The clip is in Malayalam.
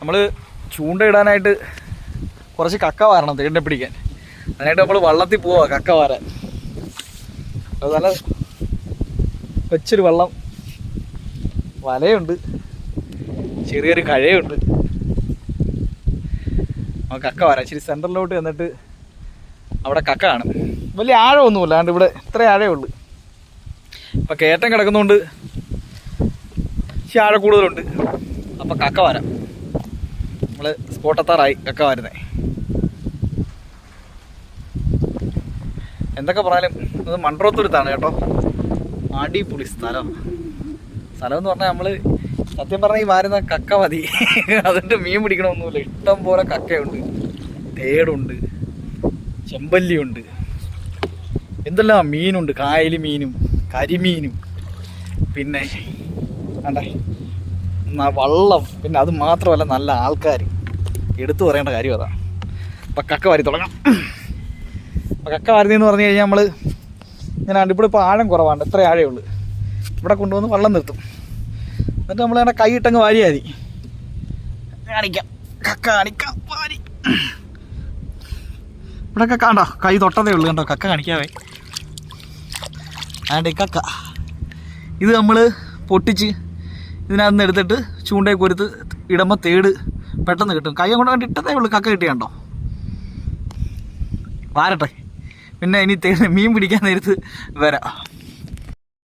നമ്മൾ ചൂണ്ടയിടാനായിട്ട് കുറച്ച് കക്ക വാരണം തേടിനെ പിടിക്കാൻ. അതിനായിട്ട് നമ്മൾ വള്ളത്തിൽ പോവാ കക്ക വാരാൻ. നല്ല കൊച്ചൊരു വള്ളം വലയുണ്ട് ചെറിയൊരു കഴയുണ്ട്. നമുക്ക് കക്ക വരാം. ഇച്ചിരി സെന്ററിലോട്ട് ചെന്നിട്ട് അവിടെ കക്ക കാണും. വലിയ ആഴമൊന്നുമില്ല അതുകൊണ്ട് ഇവിടെ ഇത്ര ആഴമേ ഉള്ളൂ. ഇപ്പം കയറ്റം കിടക്കുന്നതുകൊണ്ട് ഇച്ചിരി ആഴം കൂടുതലുണ്ട്. അപ്പം കക്ക വരാം. നമ്മൾ സ്പോട്ടെത്താറായി ഒക്കെ വരുന്നേ. എന്തൊക്കെ പറഞ്ഞാലും ഇത് മൺട്രോത്തുരുത്താണ് കേട്ടോ. അടിപൊളി സ്ഥലം. സ്ഥലം എന്ന് പറഞ്ഞാൽ നമ്മൾ സത്യം പറഞ്ഞാൽ ഈ വാരുന്ന കക്ക മതി. അതിന്റെ മീൻ പിടിക്കണമൊന്നുമില്ല. ഇഷ്ടം പോലെ കക്കയുണ്ട്. തേടുണ്ട്. ചെമ്പല്ലിയുണ്ട്. എന്തെല്ലാം മീനുണ്ട്? കായലി മീനും കരിമീനും. പിന്നെ വേണ്ടേ ന- വള്ളം. പിന്നെ അത് മാത്രമല്ല നല്ല ആൾക്കാർ എടുത്തു പറയേണ്ട കാര്യം അതാ. അപ്പം കക്ക വാരി തുടങ്ങാം. അപ്പം കക്ക എന്ന് പറഞ്ഞു കഴിഞ്ഞാൽ നമ്മൾ ഇങ്ങനെ ഇവിടെ ഇപ്പോൾ ആഴം കുറവാണ്. എത്ര ആഴേ ഉള്ളൂ. ഇവിടെ കൊണ്ടുവന്ന് വള്ളം നിർത്തും. എന്നിട്ട് നമ്മൾ അങ്ങനെ കൈയിട്ടങ്ങ് വാരിയാൽ മതി കാണിക്കാം. കക്ക കാണിക്കാം. വാരി. ഇവിടെ കക്ക കണ്ടോ? കൈ തൊട്ടതേ ഉള്ളൂ കണ്ടോ? കക്ക കാണിക്കാവേ. ആണ്ട് കക്ക. ഇത് നമ്മൾ പൊട്ടിച്ച് ഇതിനകത്ത് എടുത്തിട്ട് ചൂണ്ടയെ കൊരുത്ത് ഇടുമ്പോൾ തേട് പെട്ടെന്ന് കിട്ടും. കൈ കൊണ്ട് കണ്ട് ഇട്ടതേ ഉള്ളൂ. കക്ക കിട്ടിയാണ്ടോ വാരട്ടെ. പിന്നെ ഇനി തേട് മീൻ പിടിക്കാൻ നേരത്ത് വരാം.